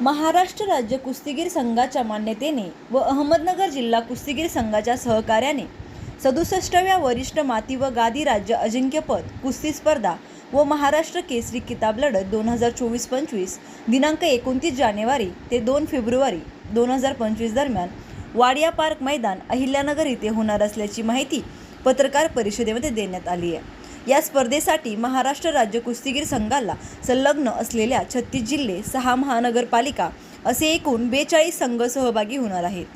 महाराष्ट्र राज्य कुस्तीगीर संघाच्या मान्यतेने व अहमदनगर जिल्हा कुस्तीगीर संघाच्या सहकार्याने सदुसष्टव्या वरिष्ठ माती व गादी राज्य अजिंक्यपद कुस्ती स्पर्धा व महाराष्ट्र केसरी किताब लढत दोन हजार चोवीस पंचवीस दिनांक एकोणतीस जानेवारी ते दोन फेब्रुवारी दोन हजार पंचवीस दरम्यान वाडिया पार्क मैदान अहिल्यानगर इथे होणार असल्याची माहिती पत्रकार परिषदेमध्ये देण्यात आली आहे. या स्पर्धेसाठी महाराष्ट्र राज्य कुस्तीगीर संघाला संलग्न असलेल्या छत्तीस जिल्हे सहा महानगरपालिका असे एकूण बेचाळीस संघ सहभागी होणार आहेत.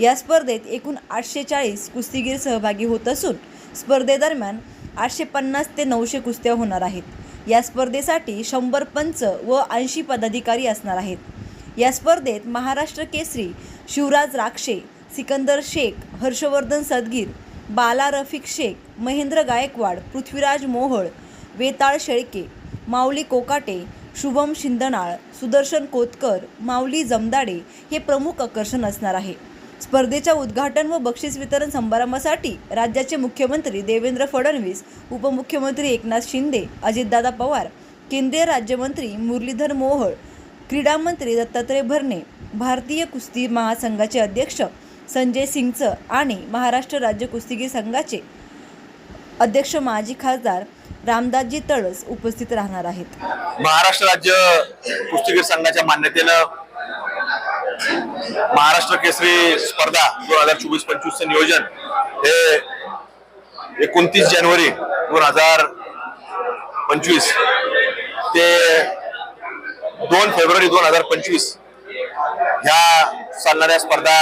या स्पर्धेत एकूण आठशे चाळीस कुस्तीगीर सहभागी होत असून स्पर्धेदरम्यान आठशे पन्नास ते नऊशे कुस्त्या होणार आहेत. या स्पर्धेसाठी शंभर पंच व ऐंशी पदाधिकारी असणार आहेत. या स्पर्धेत महाराष्ट्र केसरी शिवराज राक्षे सिकंदर शेख हर्षवर्धन सदगीर बाला रफिक शेख महेंद्र गायकवाड पृथ्वीराज मोहळ वेताळ शेळके माऊली कोकाटे शुभम शिंदनाळ सुदर्शन कोतकर माऊली जमदाडे हे प्रमुख आकर्षण असणार आहे. स्पर्धेच्या उद्घाटन व बक्षीस वितरण समारंभासाठी राज्याचे मुख्यमंत्री देवेंद्र फडणवीस उपमुख्यमंत्री एकनाथ शिंदे अजितदादा पवार केंद्रीय राज्यमंत्री मुरलीधर मोहोळ क्रीडामंत्री दत्तात्रय भरणे भारतीय कुस्ती महासंघाचे अध्यक्ष संजय सिंगचं आणि महाराष्ट्र राज्य कुस्तीगीर संघाचे अध्यक्ष माजी खासदार रामदासजी तळस उपस्थित राहणार आहेत. महाराष्ट्र राज्य कुस्तीगीर संघाच्या मान्यतेनं महाराष्ट्र केसरी स्पर्धा दोन हजार चोवीस पंचवीसचं नियोजन हे एकोणतीस जानेवारी दोन हजार पंचवीस ते दोन फेब्रुवारी दोन हजार पंचवीस ह्या चालणाऱ्या स्पर्धा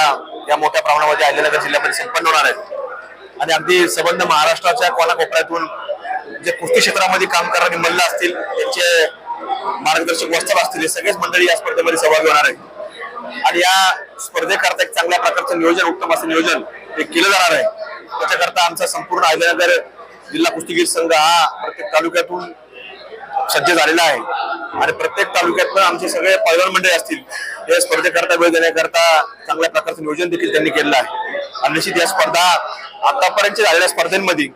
या मोठ्या प्रमाणामध्ये अहिल्यानगर जिल्ह्यामध्ये संपन्न होणार आहेत. आणि अगदी संबंध महाराष्ट्राच्या कोणाकोपऱ्यातून जे कुस्ती क्षेत्रामध्ये काम करणारे मल्ल असतील त्यांचे मार्गदर्शक वस्त्र असतील हे सगळेच मंडळी या स्पर्धेमध्ये सहभागी होणार आहेत. आणि या स्पर्धेकरता एक चांगल्या प्रकारचं नियोजन उत्तम असं नियोजन हे केलं जाणार आहे. त्याच्याकरता आमचा संपूर्ण अहिल्यानगर जिल्हा कुस्तीगीर संघ हा प्रत्येक तालुक्यातून सज्ज झालेला आहे. आणि प्रत्येक तालुक्यातनं आमचे सगळे पैलवान मंडळी असतील हे स्पर्धेकरता वेळ देण्याकरता चांगल्या प्रकारचं नियोजन देखील त्यांनी केलेलं आहे. आणि निश्चित या स्पर्धा आतापर्यंत झालेल्या स्पर्धेमध्ये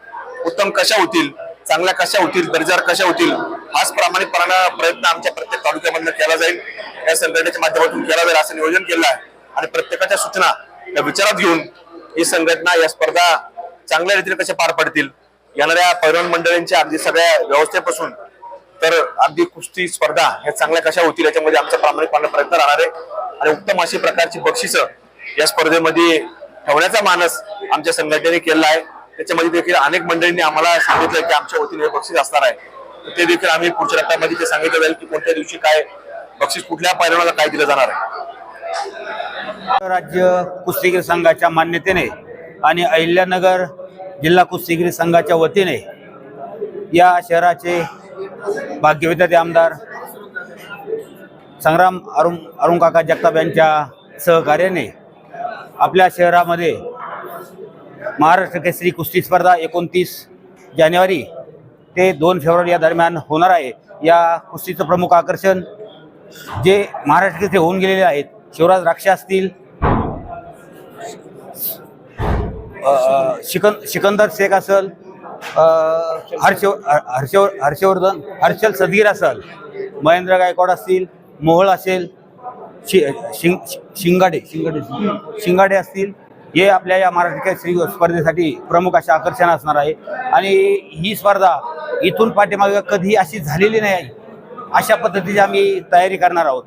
उत्तम कशा होतील चांगल्या कशा होतील दर्जा कशा होतील हाच प्रामाणिकपणा प्रयत्न आमच्या प्रत्येक तालुक्यामधनं केला जाईल. या संघटनेच्या माध्यमातून केला जाईल असं नियोजन केलं आहे. आणि प्रत्येकाच्या सूचना या विचारात घेऊन ही संघटना या स्पर्धा चांगल्या रीतीने कशा पार पडतील येणाऱ्या पैलवान मंडळींच्या अगदी सगळ्या व्यवस्थेपासून तर अगदी कुस्ती स्पर्धा ह्या चांगल्या कशा होतील याच्यामध्ये आमचा प्रामाणिकपणे प्रयत्न राहणार आहे. आणि उत्तम अशी प्रकारची बक्षिसं या स्पर्धेमध्ये ठेवण्याचा मानस आमच्या संघटनेने केला आहे. त्याच्यामध्ये देखील अनेक मंडळींनी आम्हाला सांगितलं की आमच्या वतीने हे बक्षीस असणार आहे. तर ते देखील आम्ही पुढच्या रक्तामध्ये ते सांगितलं जाईल की कोणत्या दिवशी काय बक्षीस कुठल्या पैलवानाला काय दिलं जाणार आहे. राज्य कुस्तीगीर संघाच्या मान्यतेने आणि अहिल्यानगर जिल्हा कुस्तीगीर संघाच्या वतीने या शहराचे भाग्यविधाते आमदार संग्राम अरुण अरुण काका जगताप यांच्या सहकार्याने आपल्या शहरामध्ये महाराष्ट्र केसरी कुस्ती स्पर्धा एकोणतीस जानेवारी ते दोन फेब्रुवारी या दरम्यान होणार आहे. या कुस्तीचं प्रमुख आकर्षण जे महाराष्ट्र केसरी होऊन गेलेले आहेत शिवराज राक्षे असतील शिकन शिकंदर शेख असेल हर्ष हर्ष हर्षवर्धन हर्षल सदगीर असल महेंद्र गायकवाड असतील मोहोळ असेल शि शिंग शिंगाडे शिंगाडे शिंगाडे असतील हे आपल्या या महाराष्ट्र स्पर्धेसाठी प्रमुख असे आकर्षण असणार आहे. आणि ही स्पर्धा इथून पाठीमागे कधी अशी झालेली नाही आहे अशा पद्धतीची आम्ही तयारी करणार आहोत.